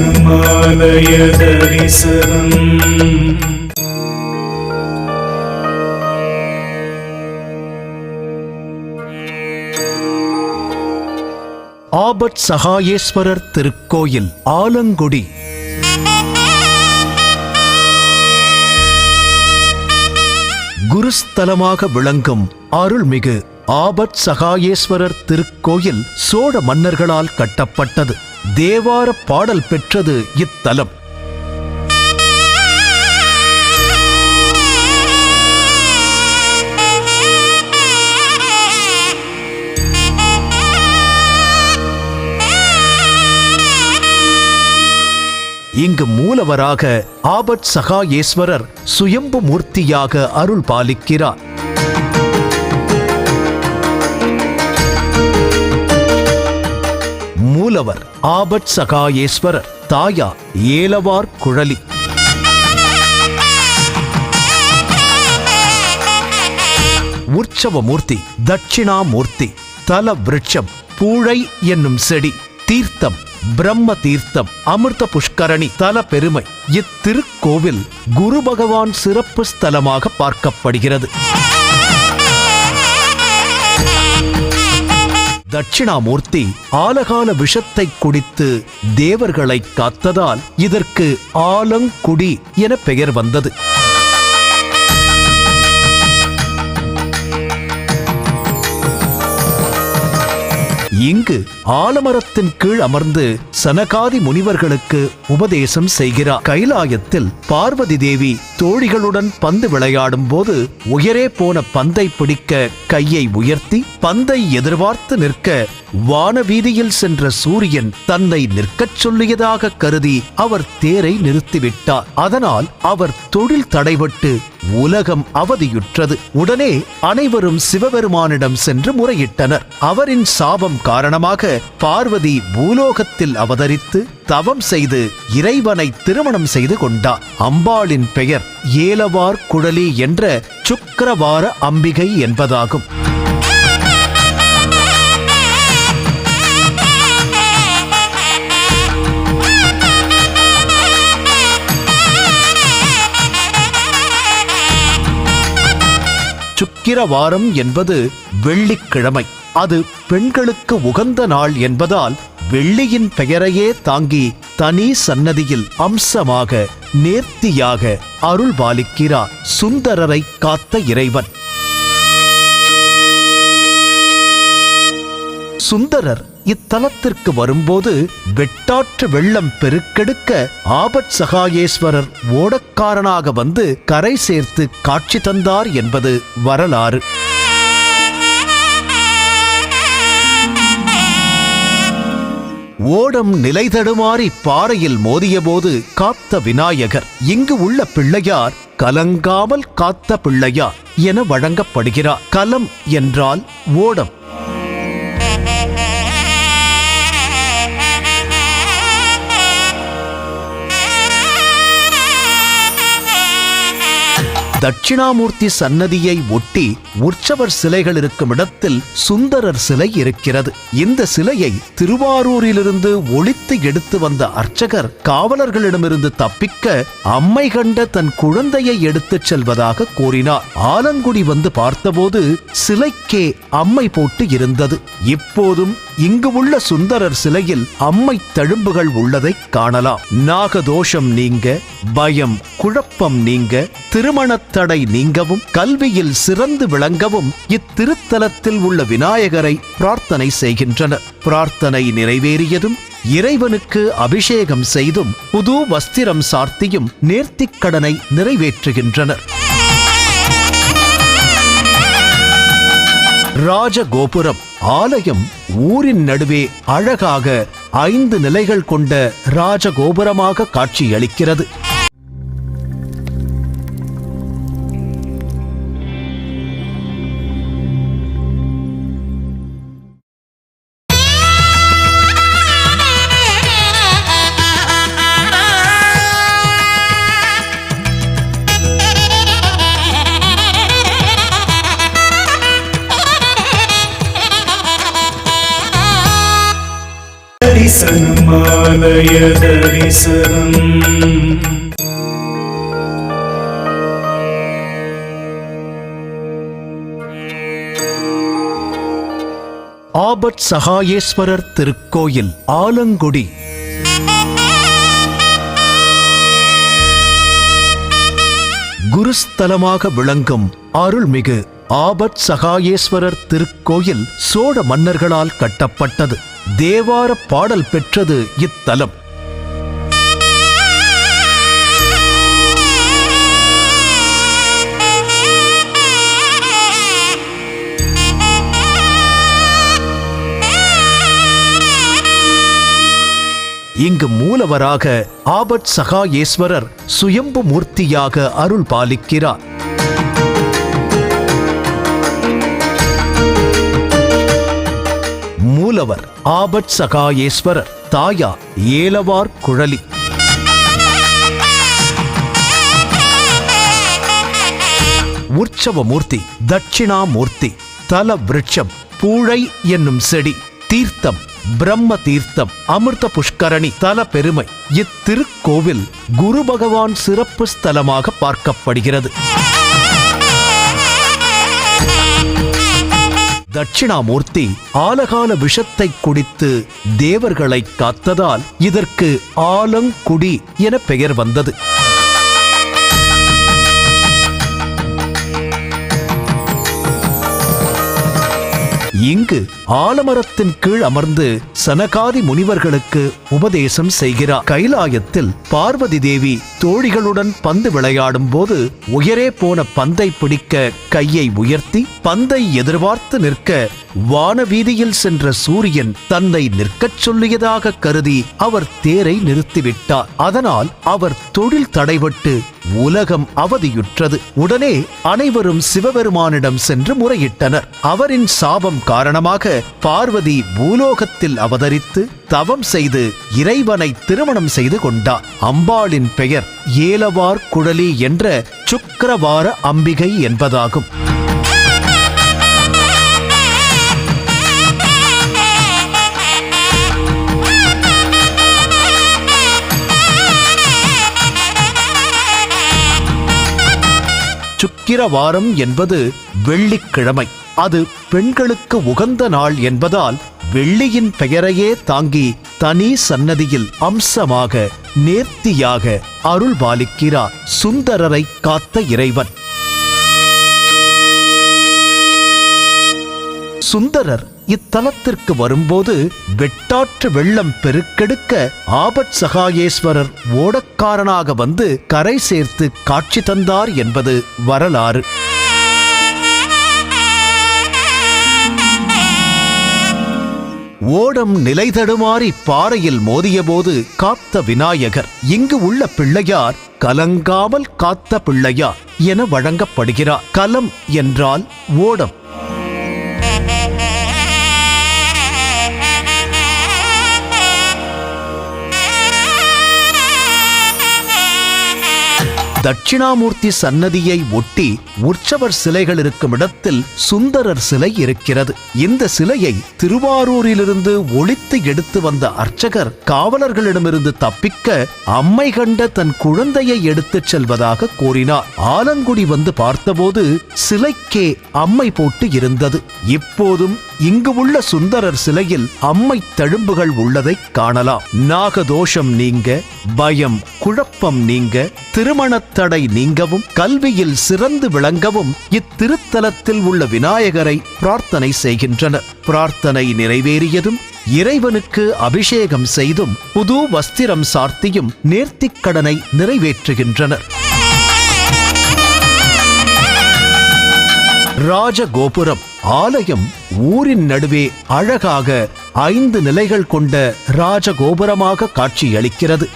திருமாலய தரிசனம். ஆபத் சகாயேஸ்வரர் திருக்கோயில் ஆலங்குடி. குருஸ்தலமாக விளங்கும் அருள்மிகு ஆபத் சகாயேஸ்வரர் திருக்கோயில் சோழ மன்னர்களால் கட்டப்பட்டது. தேவார பாடல் பெற்றது இத்தலம். இங்கு மூலவராக ஆபட் சகாயேஸ்வரர் சுயம்பு மூர்த்தியாக அருள் பாலிக்கிறார் மூலவர் ஆபட் சகாயேஸ்வரர் தாயார் ஏலவார் குழலி. உற்சவமூர்த்தி தட்சிணாமூர்த்தி தல விருட்சம் பூழை என்னும் செடி தீர்த்தம் பிரம்ம தீர்த்தம் அமிர்த புஷ்கரணி தல பெருமை இத்திருக்கோவில் குரு பகவான் சிறப்பு ஸ்தலமாக பார்க்கப்படுகிறது. தட்சிணாமூர்த்தி ஆலகால விஷத்தை குடித்து தேவர்களை காத்ததால் இதற்கு ஆலங்குடி என பெயர் வந்தது. இங்கு ஆலமரத்தின் கீழ் அமர்ந்து சனகாதி முனிவர்களுக்கு உபதேசம் செய்கிறார். கைலாயத்தில் பார்வதி தேவி தோழிகளுடன் பந்து விளையாடும் போது உயரே போன பந்தை பிடிக்க கையை உயர்த்தி பந்தை எதிர்பார்த்து நிற்க வானவீதியில் சென்ற சூரியன் தன்னை நிற்கச் சொல்லியதாக கருதி அவர் தேரை நிறுத்திவிட்டார். அதனால் அவர் தொழில் தடைபட்டு உலகம் அவதியுற்றது. உடனே அனைவரும் சிவபெருமானிடம் சென்று முறையிட்டனர். அவரின் சாபம் காரணமாக பார்வதி பூலோகத்தில் அவதரித்து தவம் செய்து இறைவனை திருமணம் செய்து கொண்டார். அம்பாளின் பெயர் ஏலவார் குழலி என்ற சுக்கரவார அம்பிகை என்பதாகும். சுக்கிரவாரம் என்பது வெள்ளிக்கிழமை. அது பெண்களுக்கு உகந்த நாள் என்பதால் வெள்ளியின் பெயரையே தாங்கி தனி சன்னதியில் அம்சமாக நேர்த்தியாக அருள் பாலிக்கிறார் சுந்தரரை காத்த இறைவன். சுந்தரர் இத்தலத்திற்கு வரும்போது வெட்டாற்று வெள்ளம் பெருக்கெடுக்க ஆபத் சகாயேஸ்வரர் ஓடக்காரனாக வந்து கரை சேர்த்து காட்சி தந்தார் என்பது வரலாறு. ஓடம் நிலை தடுமாறி பாறையில் மோதியபோது காத்த விநாயகர் இங்கு உள்ள பிள்ளையார் கலங்காமல் காத்த பிள்ளையார் என வழங்கப்படுகிறார். கலம் என்றால் ஓடம். தட்சிணாமூர்த்தி சன்னதியை ஒட்டி உற்சவர் சிலைகள் இருக்கும் இடத்தில் சுந்தரர் சிலை இருக்கிறது. இந்த சிலையை திருவாரூரிலிருந்து ஒளித்து எடுத்து வந்த அர்ச்சகர் காவலர்களிடமிருந்து தப்பிக்க அம்மை கண்ட தன் குழந்தையை எடுத்துச் செல்வதாக கூறினார். ஆலங்குடி வந்து பார்த்தபோது சிலைக்கே அம்மை போட்டு இருந்தது. இப்போதும் இங்கு உள்ள சுந்தரர் சிலையில் அம்மை தழும்புகள் உள்ளதை காணலாம். நாகதோஷம் நீங்க பயம் குழப்பம் நீங்க திருமணத்தடை நீங்கவும் கல்வியில் சிறந்து விளங்கவும் இத்திருத்தலத்தில் உள்ள விநாயகரை பிரார்த்தனை செய்கின்றனர். பிரார்த்தனை நிறைவேறியதும் இறைவனுக்கு அபிஷேகம் செய்தும் புது வஸ்திரம் சார்த்தியும் நேர்த்திக்கடனை நிறைவேற்றுகின்றனர். ராஜகோபுரம் ஆலயம் ஊரின் நடுவே அழகாக ஐந்து நிலைகள் கொண்ட ராஜகோபுரமாக காட்சியளிக்கிறது. தரிசனம் ஆலய தரிசனம் ஆபத் சகாயேஸ்வரர் திருக்கோயில் ஆலங்குடி. குருஸ்தலமாக விளங்கும் அருள்மிகு ஆபத் சகாயேஸ்வரர் திருக்கோயில் சோழ மன்னர்களால் கட்டப்பட்டது. தேவார பாடல் பெற்றது இத்தலம். இங்கு மூலவராக ஆபட் சகாயேஸ்வரர் சுயம்பு மூர்த்தியாக அருள் பாலிக்கிறார். மூலவர் ஆபட் சகாயேஸ்வரர் தாயா ஏலவார் குழலி. உற்சவ மூர்த்தி தட்சிணாமூர்த்தி தல விருட்சம் பூழை என்னும் செடி. தீர்த்தம் பிரம்ம தீர்த்தம் அமிர்த புஷ்கரணி தல பெருமை. இத்திருக்கோவில் குரு பகவான் சிறப்பு ஸ்தலமாக பார்க்கப்படுகிறது. தட்சிணாமூர்த்தி ஆலகால விஷத்தை குடித்து தேவர்களை காத்ததால் இதற்கு ஆலங்குடி என பெயர் வந்தது. இங்கு ஆலமரத்தின் கீழ் அமர்ந்து சனகாதி முனிவர்களுக்கு உபதேசம் செய்கிறார். கைலாயத்தில் பார்வதி தேவி தோழிகளுடன் பந்து விளையாடும் போது உயரே போன பந்தை பிடிக்க கையை உயர்த்தி பந்தை எதிர்பார்த்து நிற்க வானவீதியில் சென்ற சூரியன் தன்னை நிற்கச் சொல்லியதாக கருதி அவர் தேரை நிறுத்திவிட்டார். அதனால் அவர் தொழில் தடைபட்டு உலகம் அவதியுற்றது. உடனே அனைவரும் சிவபெருமானிடம் சென்று முறையிட்டனர். அவரின் சாபம் காரணமாக பார்வதி பூலோகத்தில் அவதரித்து தவம் செய்து இறைவனை திருமணம் செய்து கொண்டார். அம்பாளின் பெயர் ஏலவார் குழலி என்ற சுக்கரவார அம்பிகை என்பதாகும். சுக்கிரவாரம் என்பது வெள்ளிக்கிழமை. அது பெண்களுக்கு உகந்த நாள் என்பதால் வெள்ளியின் பெயரையே தாங்கி தனி சன்னதியில் அம்சமாக நேர்த்தியாக அருள் பாலிக்கிறார் சுந்தரரை காத்த இறைவன். சுந்தரர் இத்தலத்திற்கு வரும்போது வெட்டாற்று வெள்ளம் பெருக்கெடுக்க ஆபத் சகாயேஸ்வரர் ஓடக்காரனாக வந்து கரை சேர்த்து காட்சி தந்தார் என்பது வரலாறு. ஓடம் நிலை தடுமாறி பாறையில் மோதியபோது காத்த விநாயகர் இங்கு உள்ள பிள்ளையார் கலங்காமல் காத்த பிள்ளையார் என வழங்கப்படுகிறார். கலம் என்றால் ஓடம். தட்சிணாமூர்த்தி சன்னதியை ஒட்டி உற்சவர் சிலைகள் இருக்கும் இடத்தில் சுந்தரர் சிலை இருக்கிறது. இந்த சிலையை திருவாரூரிலிருந்து ஒளித்து எடுத்து வந்த அர்ச்சகர் காவலர்களிடமிருந்து தப்பிக்க அம்மை கண்ட தன் குழந்தையை எடுத்துச் செல்வதாக கூறினார். ஆலங்குடி வந்து பார்த்தபோது சிலைக்கே அம்மை போட்டு இருந்தது. இப்போதும் இங்கு உள்ள சுந்தரர் சிலையில் அம்மை தழும்புகள் உள்ளதை காணலாம். நாகதோஷம் நீங்க பயம் குழப்பம் நீங்க திருமணத்தடை நீங்கவும் கல்வியில் சிறந்து விளங்கவும் இத்திருத்தலத்தில் உள்ள விநாயகரை பிரார்த்தனை செய்கின்றனர். பிரார்த்தனை நிறைவேறியதும் இறைவனுக்கு அபிஷேகம் செய்தும் புது வஸ்திரம் சார்த்தியும் நேர்த்திக்கடனை நிறைவேற்றுகின்றனர். ராஜகோபுரம் ஆலயம் ஊரின் நடுவே அழகாக ஐந்து நிலைகள் கொண்ட ராஜகோபுரமாக காட்சியளிக்கிறது.